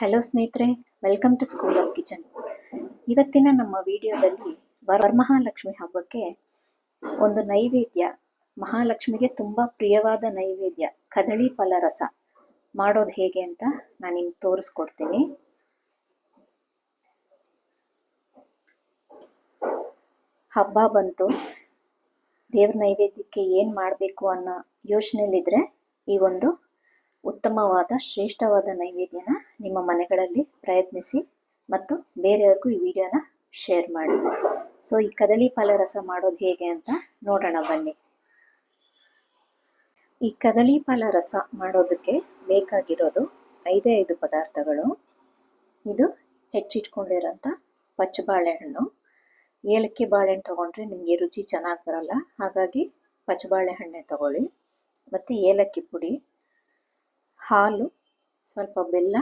Hello ಸ್ನೇಹಿತರೆ. Welcome to school of kitchen ಇವತ್ತಿನ ನಮ್ಮ ವಿಡಿಯೋದಲ್ಲಿ ವರಮಹಾಲಕ್ಷ್ಮಿ ಹಬ್ಬಕ್ಕೆ ಒಂದು ನೈವೇದ್ಯ, ಮಹಾಲಕ್ಷ್ಮಿಗೆ ತುಂಬ ಪ್ರಿಯವಾದ ನೈವೇದ್ಯ, ಕದಳಿ ಫಲರಸ ಮಾಡೋದು ಹೇಗೆ ಅಂತ ನಾನು ನಿಮ್ಗೆ ತೋರಿಸ್ಕೊಡ್ತೀನಿ. ಹಬ್ಬ ಬಂತು. ದೇವ್ರ ನೈವೇದ್ಯಕ್ಕೆ ಏನು ಮಾಡಬೇಕು ಅನ್ನೋ ಯೋಚನೆಯಲ್ಲಿದ್ದರೆ ಈ ಒಂದು ಉತ್ತಮವಾದ, ಶ್ರೇಷ್ಠವಾದ ನೈವೇದ್ಯನ ನಿಮ್ಮ ಮನೆಗಳಲ್ಲಿ ಪ್ರಯತ್ನಿಸಿ ಮತ್ತು ಬೇರೆಯವ್ರಿಗೂ ಈ ವಿಡಿಯೋನ ಶೇರ್ ಮಾಡಿ. ಸೊ ಈ ಕದಳಿ ಫಲರಸ ಮಾಡೋದು ಹೇಗೆ ಅಂತ ನೋಡೋಣ ಬನ್ನಿ. ಈ ಕದಳಿ ಫಲರಸ ಮಾಡೋದಕ್ಕೆ ಬೇಕಾಗಿರೋದು ಐದೇ ಐದು ಪದಾರ್ಥಗಳು. ಇದು ಹೆಚ್ಚಿಟ್ಕೊಂಡಿರೋಂಥ ಪಚ್ಚ ಬಾಳೆಹಣ್ಣು ಏಲಕ್ಕಿ ಬಾಳೆಹಣ್ಣು ತೊಗೊಂಡ್ರೆ ನಿಮಗೆ ರುಚಿ ಚೆನ್ನಾಗಿ ಬರಲ್ಲ. ಹಾಗಾಗಿ ಪಚ್ಚ ಬಾಳೆಹಣ್ಣೆ ತಗೊಳ್ಳಿ. ಮತ್ತು ಏಲಕ್ಕಿ ಪುಡಿ. ಹಾಲು, ಸ್ವಲ್ಪ ಬೆಲ್ಲ,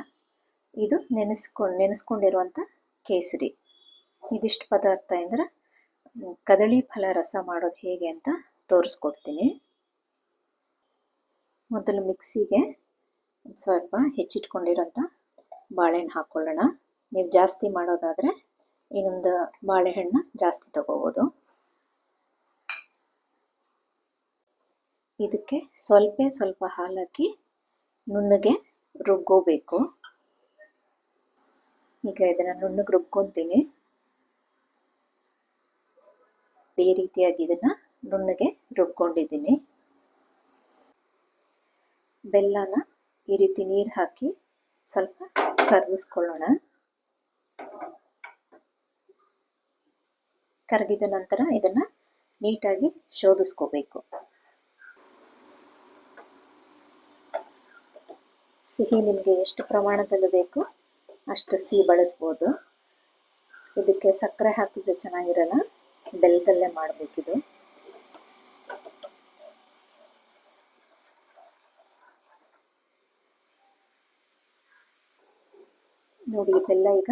ಇದು ನೆನೆಸ್ಕೊಂಡು ನೆನೆಸ್ಕೊಂಡಿರುವಂಥ ಕೇಸರಿ. ಇದಿಷ್ಟು ಪದಾರ್ಥ ಅಂದರೆ ಕದಳಿ ಫಲ ರಸ ಮಾಡೋದು ಹೇಗೆ ಅಂತ ತೋರಿಸ್ಕೊಡ್ತೀನಿ. ಮೊದಲು ಮಿಕ್ಸಿಗೆ ಸ್ವಲ್ಪ ಹೆಚ್ಚಿಟ್ಕೊಂಡಿರೋಂಥ ಬಾಳೆಹಣ್ಣು ಹಾಕ್ಕೊಳ್ಳೋಣ ನೀವು ಜಾಸ್ತಿ ಮಾಡೋದಾದರೆ ಇನ್ನೊಂದು ಬಾಳೆಹಣ್ಣು ಜಾಸ್ತಿ ತಗೋಬೋದು. ಇದಕ್ಕೆ ಸ್ವಲ್ಪ ಸ್ವಲ್ಪ ಹಾಲಾಕಿ ನುಣ್ಣಗೆ ರುಬ್ಕೋಬೇಕು. ಈಗ ಇದನ್ನು ನುಣ್ಣಗೆ ರುಬ್ಕೊತೀನಿ. ಈ ರೀತಿಯಾಗಿ ಇದನ್ನು ನುಣ್ಣಗೆ ರುಬ್ಕೊಂಡಿದ್ದೀನಿ. ಬೆಲ್ಲನ ಈ ರೀತಿ ನೀರು ಹಾಕಿ ಸ್ವಲ್ಪ ಕರಗಿಸ್ಕೊಳ್ಳೋಣ. ಕರಗಿದ ನಂತರ ಇದನ್ನು ನೀಟಾಗಿ ಶೋಧಿಸ್ಕೋಬೇಕು. ಸಿಹಿ ನಿಮಗೆ ಎಷ್ಟು ಪ್ರಮಾಣದಲ್ಲಿ ಬೇಕು ಅಷ್ಟು ಸಿಹಿ ಬಳಸ್ಬೋದು. ಇದಕ್ಕೆ ಸಕ್ಕರೆ ಹಾಕಿದ್ರೆ ಚೆನ್ನಾಗಿರಲ್ಲ? ಬೆಲ್ಲದಲ್ಲೇ ಮಾಡಬೇಕಿದು. ನೋಡಿ ಬೆಲ್ಲ ಈಗ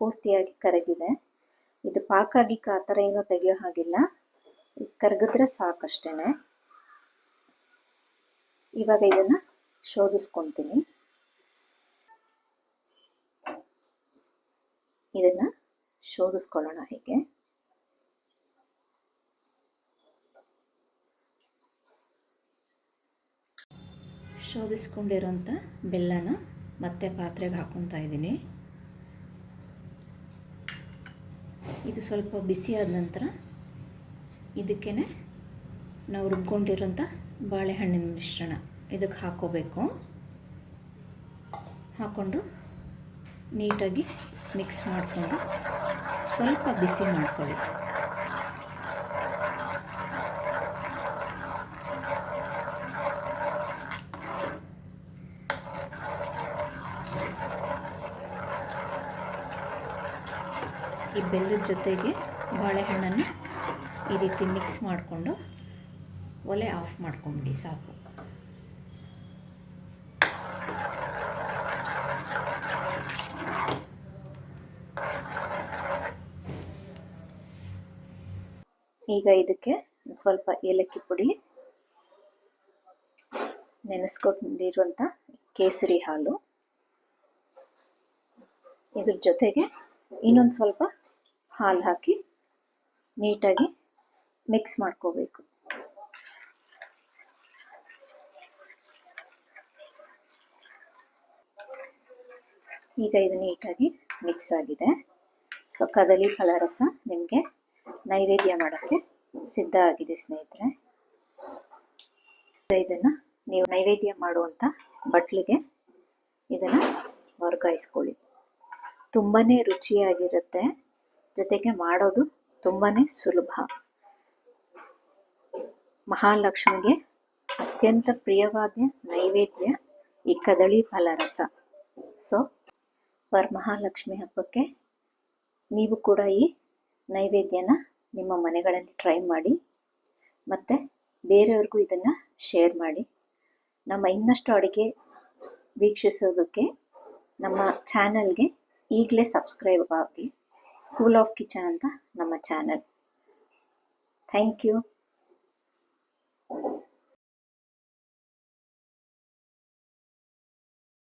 ಪೂರ್ತಿಯಾಗಿ ಕರಗಿದೆ. ಇದು ಪಾಕಾಗಿ ಆ ಥರ ಏನೂ ತೆಗೆಯೋ ಹಾಗಿಲ್ಲ. ಕರಗಿದ್ರೆ ಸಾಕಷ್ಟೇ ಇವಾಗ ಇದನ್ನು ಶೋಧಿಸ್ಕೊತೀನಿ. ಇದನ್ನು ಶೋಧಿಸ್ಕೊಳ್ಳೋಣ ಹೇಗೆ. ಶೋಧಿಸ್ಕೊಂಡಿರೋಂಥ ಬೆಲ್ಲನ ಮತ್ತೆ ಪಾತ್ರೆಗೆ ಹಾಕೊತಾ ಇದ್ದೀನಿ. ಇದು ಸ್ವಲ್ಪ ಬಿಸಿ ಆದ ನಂತರ ಇದಕ್ಕೇ ನಾವು ರುಬ್ಕೊಂಡಿರೋಂಥ ಬಾಳೆಹಣ್ಣಿನ ಮಿಶ್ರಣ ಇದಕ್ಕೆ ಹಾಕೋಬೇಕು. ಹಾಕ್ಕೊಂಡು ನೀಟಾಗಿ ಮಿಕ್ಸ್ ಮಾಡಿಕೊಂಡು ಸ್ವಲ್ಪ ಬಿಸಿ ಮಾಡ್ಕೊಳ್ಳಿ. ಈ ಬೆಲ್ಲದ ಜೊತೆಗೆ ಬಾಳೆಹಣ್ಣನ್ನು ಈ ರೀತಿ ಮಿಕ್ಸ್ ಮಾಡಿಕೊಂಡು ಒಲೆ ಆಫ್ ಮಾಡ್ಕೊಂಡ್ಬಿಡಿ ಸಾಕು. ಈಗ ಇದಕ್ಕೆ ಸ್ವಲ್ಪ ಏಲಕ್ಕಿ ಪುಡಿ ನೆನೆಸ್ಕೊಂಡಿರುವಂಥ ಕೇಸರಿ ಹಾಲು. ಇದ್ರ ಜೊತೆಗೆ ಇನ್ನೊಂದು ಸ್ವಲ್ಪ ಹಾಲು ಹಾಕಿ ನೀಟಾಗಿ ಮಿಕ್ಸ್ ಮಾಡ್ಕೋಬೇಕು. ಈಗ ಇದು ನೀಟಾಗಿ ಮಿಕ್ಸ್ ಆಗಿದೆ. ಸೊ, ಕದಲಿ ಫಳರಸ ನಿಮಗೆ ನೈವೇದ್ಯ ಮಾಡೋಕ್ಕೆ ಸಿದ್ಧ ಆಗಿದೆ ಸ್ನೇಹಿತರೆ. ಇದನ್ನು ನೀವು ನೈವೇದ್ಯ ಮಾಡುವಂಥ ಬಟ್ಲಿಗೆ ಇದನ್ನು ವರ್ಗಾಯಿಸ್ಕೊಳ್ಳಿ. ತುಂಬಾ ರುಚಿಯಾಗಿರುತ್ತೆ. ಜೊತೆಗೆ ಮಾಡೋದು ತುಂಬಾ ಸುಲಭ. ಮಹಾಲಕ್ಷ್ಮಿಗೆ ಅತ್ಯಂತ ಪ್ರಿಯವಾದ ನೈವೇದ್ಯ ಈ ಕದಳಿ ಫಲರಸ. ಸೊ ವರಮಹಾಲಕ್ಷ್ಮಿ ಹಬ್ಬಕ್ಕೆ ನೀವು ಕೂಡ ಈ ನೈವೇದ್ಯನ ನಿಮ್ಮ ಮನೆಗಳಲ್ಲಿ ಟ್ರೈ ಮಾಡಿ ಮತ್ತು ಬೇರೆಯವ್ರಿಗೂ ಇದನ್ನು ಶೇರ್ ಮಾಡಿ. ನಮ್ಮ ಇನ್ನಷ್ಟು ಅಡುಗೆ ವೀಕ್ಷಿಸೋದಕ್ಕೆ ನಮ್ಮ ಚಾನಲ್ಗೆ ಈಗಲೇ ಸಬ್ಸ್ಕ್ರೈಬ್ ಆಗಿ ಸ್ಕೂಲ್ ಆಫ್ ಕಿಚನ್ ಅಂತ ನಮ್ಮ ಚಾನಲ್ ಥ್ಯಾಂಕ್ ಯು